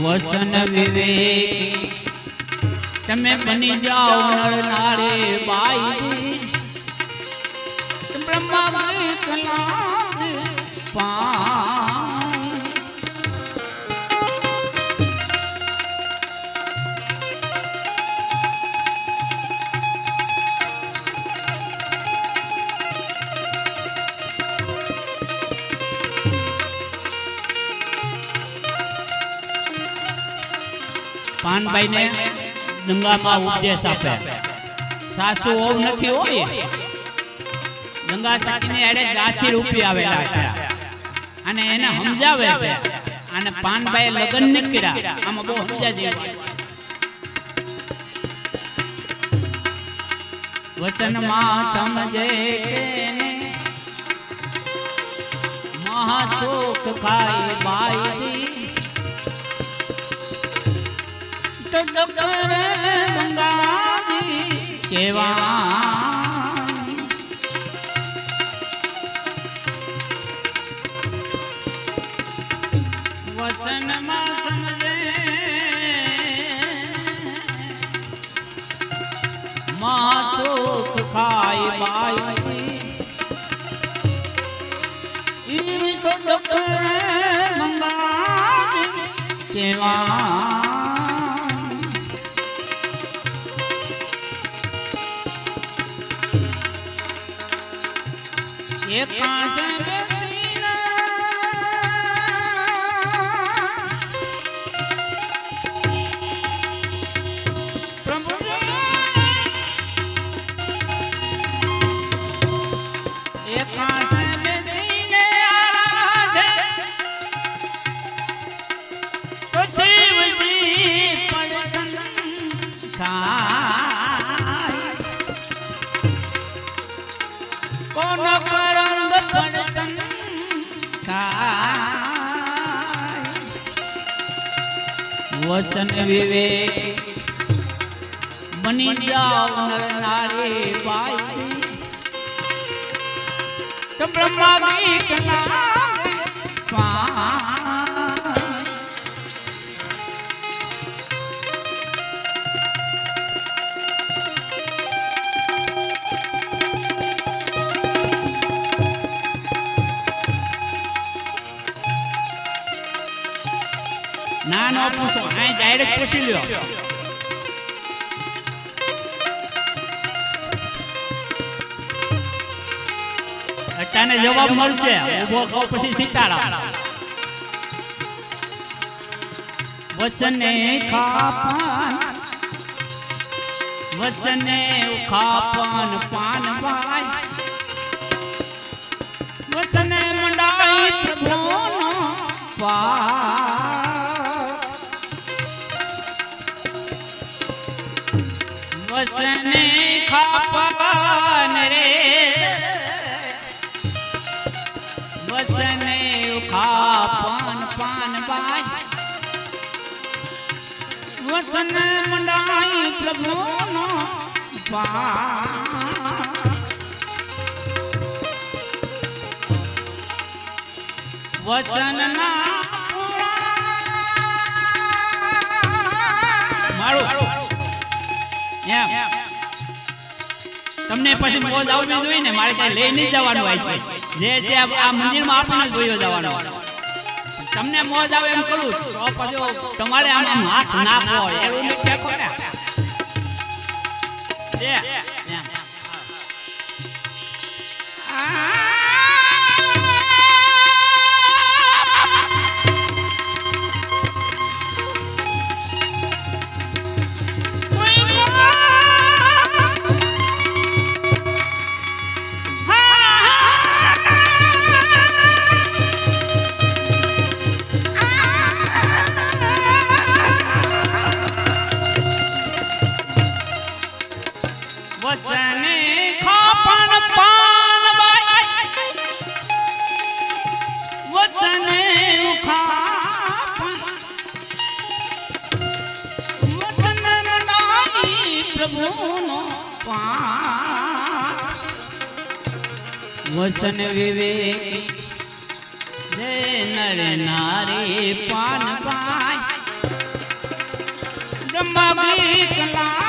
વસન વિવેક તમે બની જાઓ નળ નાળે બાઈ પાનભાઈ ને દંગામાં ઉપદેશ આપે. સાસુ ઓવ નથી હોય ગંગા સાચીને એડે દાસી રૂપી આવેલા છે. અને એને સમજાવે છે. અને પાનભાઈ લગ્ન નથી કર્યા આમાં બહુ સમજા જેવું વસનમાં સમજે તેને. મહાશોક ખાય બાઈ કેવા વસનમાં સમજે માસુખ ખાય બાઈ ઈ તો ડોક્ટર એક પાસે વસન વિવેક બની જાઓ નર નારી બાઈ તો બ્રહ્મા ગીત પાય ના નો પૂછો. અહીં ડાયરેક્ટ પૂછી લ્યો. અટાને જવાબ મળશે. ઊભો કહો પછી સીતારામ વસને ખાપાન. વસને ખાપાન પાન ભાઈ વસને મંડાઈ પ્રભુનો પા વસને ખાપાન રે. વસને ખાપાન પાન બાઈ. વસન મંડાઈ પ્રભુનો પા વસનના મારું એમ. તમને પછી મોજ આવવી જોઈએ ને, મારે ત્યાં લઈ નહીં જવાનું હોય છે. જે છે આ મંદિરમાં આપણને જ જોયો જવાનો તમને મોજ આવે એમ કરું તો પછી તમારે આમ હાથ નાખવો એવું નહીં ટેકો ને વસન વિવેક. જય નર નારી પાન પાય. બ્રહ્મગીત લાગે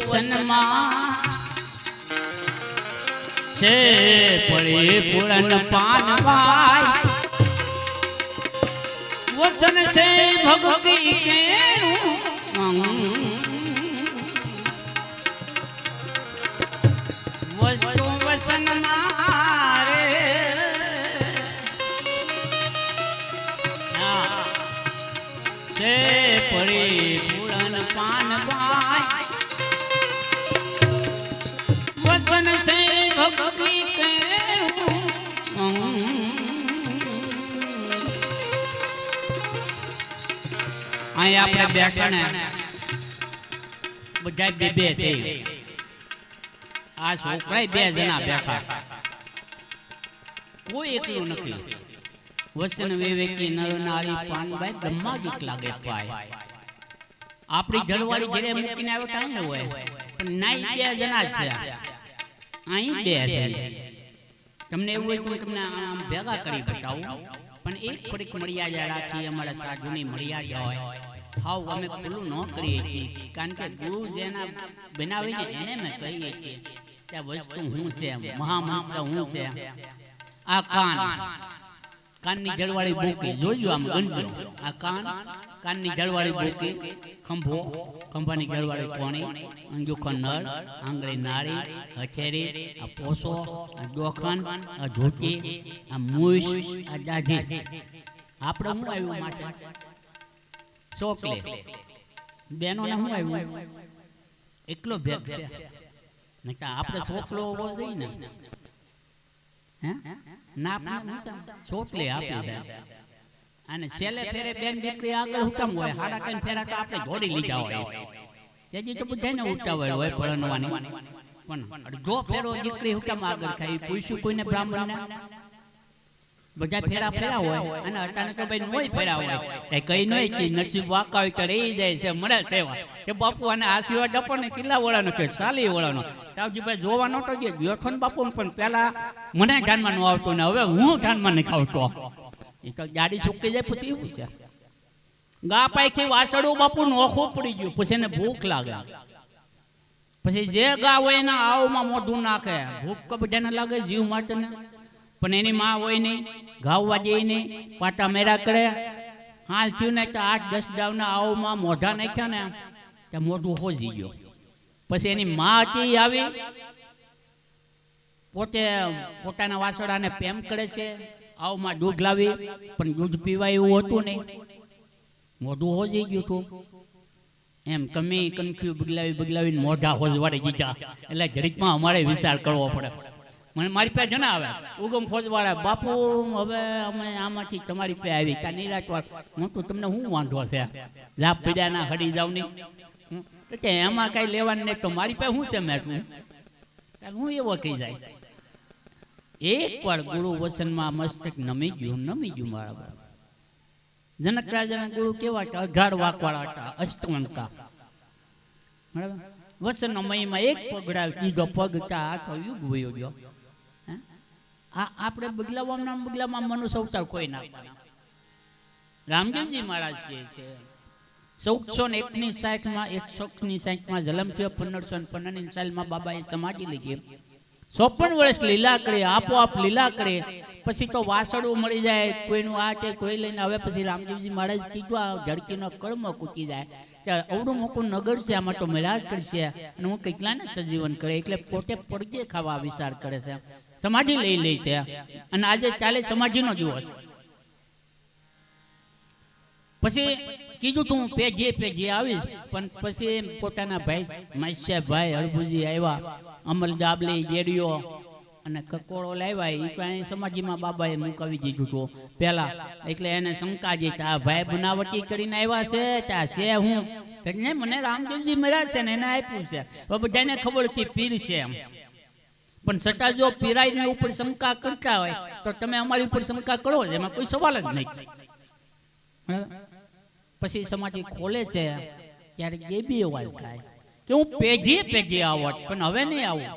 વસનમાં છે પડે પૂરણ પાનવાય. વસન છે ભગવી કેરું વસ્તુ પાનવાય. અહીં આપણે બેઠા ને બધા બે બે છે આ છોકરા બે જણા બેઠા કોઈ એકલું નથી વસન વિવેકી નર નારી પાનભાઈ બ્રહ્માદિક લાગે પાય આપણી ઘરવાળી ઘરે મૂકીને આવ્યો ટાઈમ ન હોય પણ નાઈ બે જણા જ છે અહીં બે છે તમને એવું હોય તો હું તમને આમ ભેગા કરી બતાવું પણ એક થોડીક મર્યાદા રાખી અમારા સાધુની મર્યાદા હોય હાવ અમે ખુલ્લું ન કરીએ છીએ. કારણ કે ગુરુ જેના બનાવીને એને મેં કહીએ છીએ કે વસ્તુ હું છે મહામંત્ર હું છે આ કાન, કાનની જળવાળી બોકી જોજો આમ ગંજો આ કાન, કાનની જળવાળી બોકી, ખંભો, ખંભાની જળવાળી કોણી, અંજુખો નળ, આંગળી નાળી હથેરી આ પોસો, આ દોખન, આ ધોતી, આ મૂસ આ દાઢી આપણે હું આવ્યું માટે ચોકલે બેનોને શું આવ્યું? એકલો ભેગ છે. નહીં આપણે ચોકલો હોવો જોઈએ ને. હે? ના, આપણે ચોટલી આપી દે. અને છેલ્લે ફેરે બેન દીકરી આગળ હુકમ હોય. હાડા કઈ ફેરા તો આપણે ઘોડી લીધા હોય. તેજી તો બધાને ઉતાવળ હોય પરણવાની પણ અડધો ફેરો દીકરી હુકમ આગળ ખાઈ પૂછ્યું કોઈને બ્રાહ્મણને? બધા ફેરા ફેરા હોય. અને અચાનક ભાઈ નોય ફેરા હોય. કઈ કઈ નોય કે નસીબ વાકા હોય તો રહી જાય છે મળે છે કે બાપુ અને આશીર્વાદ આપો ને કિલ્લા વળાનો કે સાલી વળાનો. તાવજીભાઈ જોવા નતો જે ગયો બાપુ પણ પેલા મને ધ્યાનમાં ન આવતો ને હવે હું ધ્યાનમાં નહીં આવતો. એ તો ગાડી સુકી જાય પછી એવું છે. ગા પાઈથી વાસળું બાપુ નોખું પડી ગયું. પછી એને ભૂખ લાગે. પછી જે ગા હોય એના આવમાં મોઢું નાખે. ભૂખ તો બધાને લાગે જીવ માટે ને. પણ એની માં હોય નહીં, ગાવવા દે નહીં પાટા મેરા કરે. હાલ થયું ને તો આઠ દસ દાવના આવમાં મોઢા નાખ્યા ને તો મોઢું હોજી ગયો. પછી એની માં હતી આવી. પોતે પોતાના વાસડાને પ્રેમ કરે છે, આવમાં દૂધ લાવી, પણ દૂધ પીવાય એવું હતું નહીં. મોઢું હોજી ગયું હતું. એમ કમી કનખ્યું બગલાવી બગલાવીને મોઢા હોજવાડી દીધા. એટલે ઘડીકમાં અમારે વિચાર કરવો પડે. મને મારી પાસે જણાવે ઉગમ ફોજવાળા, બાપુ, હવે અમે આમાંથી તમારી પાસે આવી ત્યાં નિરાશવાર હું તો તમને શું વાંધો છે? લાભ પીડ્યા ના, હડી જાવ નહીં. એટલે એમાં કઈ લેવાનું નહીં, તો મારી પાસે શું છે મેં તું હું એવો કહી જાય. એક વાર ગુરુ વસનમાં મસ્તક નમી ગયું નમી ગયું મારા બાપ. જનક રાજાના ગુરુ કેવા હતા? અઘાડ વાકવાળા હતા, અષ્ટવંકા. બરાબર? વસનનો મહિમા એક પગડાવ દીધો પગ તા આખો યુગ વયો ગયો. હે? આપણે બગલાવામાં બગલામાં મનુષ્ય અવતાર કોઈ ના રામદેવજી મહારાજ કહે છે, ચૌદસો ને એકની સાઠમાં એકસો ની સાઠમાં જલમ થયો, પંદરસો ને પંદરની સાલમાં બાબાએ સમાધિ લીધી. ચોપન વર્ષ લીલા કરે, આપોઆપ લીલા કરે, પછી તો વાસળું મળી જાય, કોઈનું આ છે કોઈ લઈને હવે પછી રામદેવજી મહારાજ કીધું, આ ઝડકીનો કર્મ કૂકી જાય. ત્યારે અવડું મોટું નગર છે, આમાં તો મહેરાજ કરશે, અને હું કેટલાને સજીવન કરે, એટલે પોતે પડગે ખાવા વિચાર કરે છે. સમાધિ લઈ લે છે. અને આજે ચાલે સમાધિનો દિવસ. પછી કીધું તું, પેજે પેજે આવીશ. પણ પછી પોતાના ભાઈ માસ્યા ભાઈ હરભુજી આવ્યા, અમલ દાબલી ગેડિયો અને કકોળો લાવ્યા. એ કાંઈ સમાજીમાં બાબાએ મુકાવી દીધું હતું. પેલા એટલે એને શંકા જે આ ભાઈ બનાવટી કરીને આવ્યા છે ત્યાં છે હું. કરીને મને રામદેવજી મળ્યા છે ને એને આપ્યું છે. બધાને ખબર કે પીર છે એમ. પણ છતાં જો પીરાઈની ઉપર શંકા કરતા હોય, તો તમે અમારી ઉપર શંકા કરો એમાં કોઈ સવાલ જ નહીં. પછી સમાધિ ખોલે છે ત્યારે એ બી અવાજ થાય કે હું પેઢી પેઢી આવત પણ હવે નહીં આવું.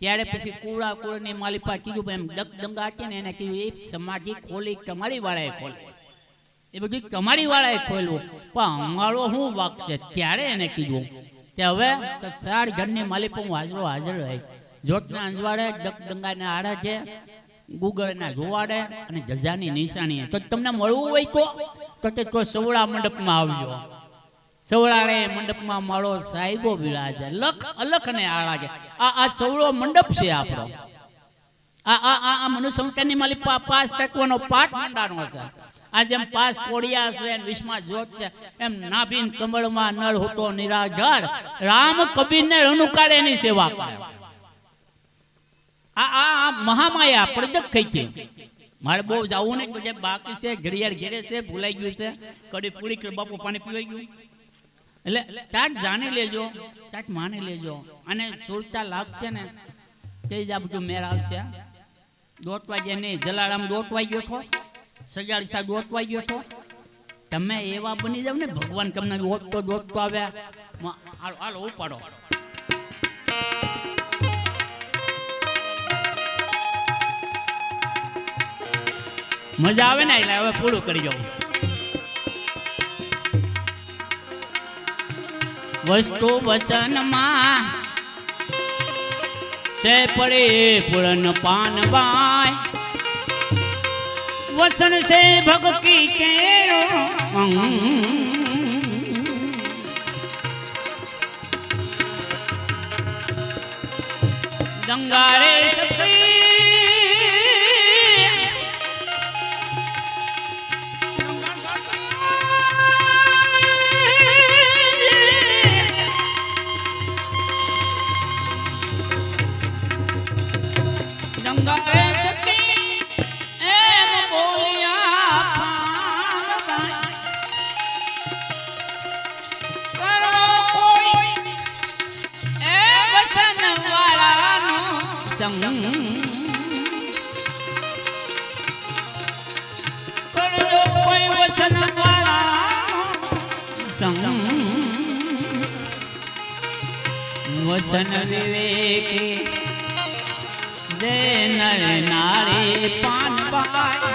ત્યારે પછી કુળા કુળની માલિપા કીધું એમ દગ દંગા હતી ને એને કીધું, એ સમાધિ ખોલી, તમારી વાળાએ ખોલે. એ બધું તમારી વાળાએ ખોલ્યું. પણ અમારો શું વાક છે? ત્યારે એને કીધું કે હવે તો ચાર ઘરની માલિપા હું હાજરો હાજર રહીશ જોતના અંજવાડે દગ દંગાને આડે છે, ગુગળના જોવાડે અને જજાની નિશાની તો તમને મળવું હોય તો તો તે કોઈ સવડા મંડપમાં આવજો. સવડાળે મંડપમાં મારો સાહેબો બિરાજે, લખ અલખ ને આળા છે આ આ સવડો મંડપ છે આપણો. આ આ આ આ મનુસંતાની માલી પા- તકવાનો પાઠ મંડાનો છે. આ જેમ પાસ કોડિયા છે ને વિશ્વમાં જોત છે, એમ નાભીન કમળમાં નળ હોતો નિરાધાર રામ કબીરને રણુકાળે એની સેવા કરે. આ આ મહામાયા પ્રજક થઈ છે મારે બહુ જવું નહીં જે બાકી છે, ઘડિયાળ ઘેરે છે, ભૂલાઈ ગયું છે. કડી પૂરી કરી બાપુ પાણી પીવાઈ ગયું. એટલે ત્યાં જ જાણી લેજો ત્યાં માની લેજો. અને સુરતા લાગશે ને, તે જ આ બધું મેળ આવશે. દોટવા વાગ્યા નહીં, જલારામ દોટવાઈ ગયો છો સજાડીસા દોટવાઈ ગયો છો તમે એવા બની જાવ ને, ભગવાન તમને દોટતો દોટતો આવ્યા. હાલો હાલો, ઉપાડો. મજા આવે ને એટલે હવે પૂરું કરી જાઉં વસ્તુ વચનમાં સે પડે પૂરણ પાન બાય વસન સે ભગકી કેરો. દંગારે સતી સંગ. કરજો કોઈ વસનવાળાનો સંગ. વસન વિવેક જય નર નારી પાન પાય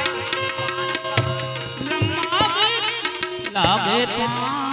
લાગે પાન